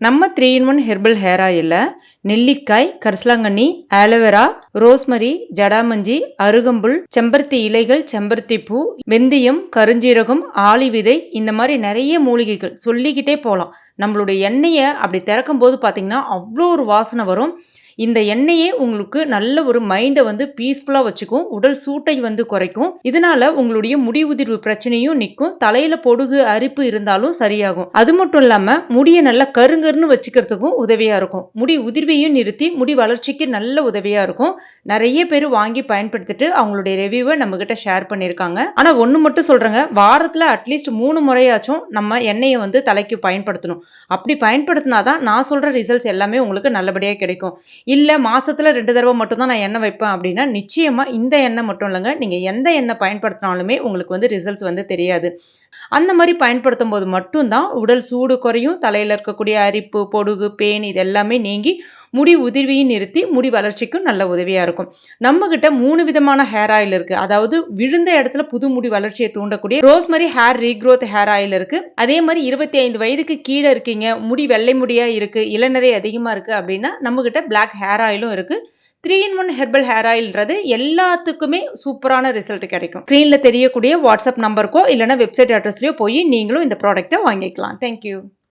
நம்ம three in one herbal hair ஆயிலில் நெல்லிக்காய் கரிசலாங்கண்ணி ஆலோவேரா ரோஸ்மரி ஜடாமஞ்சி அருகம்புல் செம்பருத்தி இலைகள் செம்பருத்தி பூ வெந்தயம் கருஞ்சீரகம் ஆளி விதை இந்த மாதிரி நிறைய மூலிகைகள். சொல்லிக்கிட்டே போகலாம் நம்மளுடைய எண்ணெயை அப்படி திறக்கும் போது பார்த்திங்கன்னா அவ்வளோ ஒரு வாசனை வரும். இந்த எண்ணெயே உங்களுக்கு நல்ல ஒரு மைண்டை வந்து பீஸ்ஃபுல்லாக வச்சுக்கும் உடல் சூட்டை வந்து குறைக்கும். இதனால உங்களுடைய முடி உதிர்வு பிரச்சனையும் நிற்கும். தலையில் பொடுகு அரிப்பு இருந்தாலும் சரியாகும். அது மட்டும் இல்லாமல் முடியை நல்லா கருங்கருன்னு வச்சுக்கிறதுக்கும் உதவியாக இருக்கும். முடி உதிர்வையும் நிறுத்தி முடி வளர்ச்சிக்கு நல்ல உதவியாக இருக்கும். நிறைய பேர் வாங்கி பயன்படுத்திட்டு அவங்களுடைய ரிவ்யூவை நம்மக்கிட்ட ஷேர் பண்ணியிருக்காங்க. ஆனால் ஒன்று மட்டும் சொல்கிறேங்க வாரத்தில் அட்லீஸ்ட் மூணு முறையாச்சும் நம்ம எண்ணெயை வந்து தலைக்கு பயன்படுத்தணும். அப்படி பயன்படுத்தினா தான் நான் சொல்கிற ரிசல்ட்ஸ் எல்லாமே உங்களுக்கு நல்லபடியாக கிடைக்கும். இல்லை மாதத்தில் ரெண்டு தடவை மட்டும்தான் நான் எண்ணெய் வைப்பேன் அப்படின்னா நிச்சயமாக இந்த எண்ணெய் மட்டும் இல்லைங்க. நீங்கள் எந்த எண்ணெய் பயன்படுத்தினாலுமே உங்களுக்கு வந்து ரிசல்ட்ஸ் வந்து தெரியாது. அந்த மாதிரி பயன்படுத்தும் போது மட்டும்தான் உடல் சூடு குறையும். தலையில் இருக்கக்கூடிய அரிப்பு பொடுகு பேன் இது எல்லாமே நீங்கி முடி உதிர்வையும் நிறுத்தி முடி வளர்ச்சிக்கும் நல்ல உதவியாக இருக்கும். நம்மக்கிட்ட மூணு விதமான ஹேர் ஆயில் இருக்குது அதாவது விழுந்த இடத்துல புது முடி வளர்ச்சியை தூண்டக்கூடிய rosemary hair regrowth hair oil இருக்குது அதே மாதிரி இருபத்தி ஐந்து வயதுக்கு கீழே இருக்கீங்க முடி வெள்ளை முடியாக இருக்குது இளநரை அதிகமாக இருக்குது அப்படின்னா நம்மக்கிட்ட பிளாக் ஹேர் ஆயிலும் இருக்குது three in one herbal hair ஆயில்ன்றது எல்லாத்துக்குமே சூப்பரான ரிசல்ட் கிடைக்கும். ஸ்க்ரீனில் தெரியக்கூடிய வாட்ஸ்அப் நம்பருக்கோ இல்லைனா வெப்சைட் அட்ரஸ்லையோ போய் நீங்களும் இந்த ப்ராடக்ட்டை வாங்கிக்கலாம். தேங்க்யூ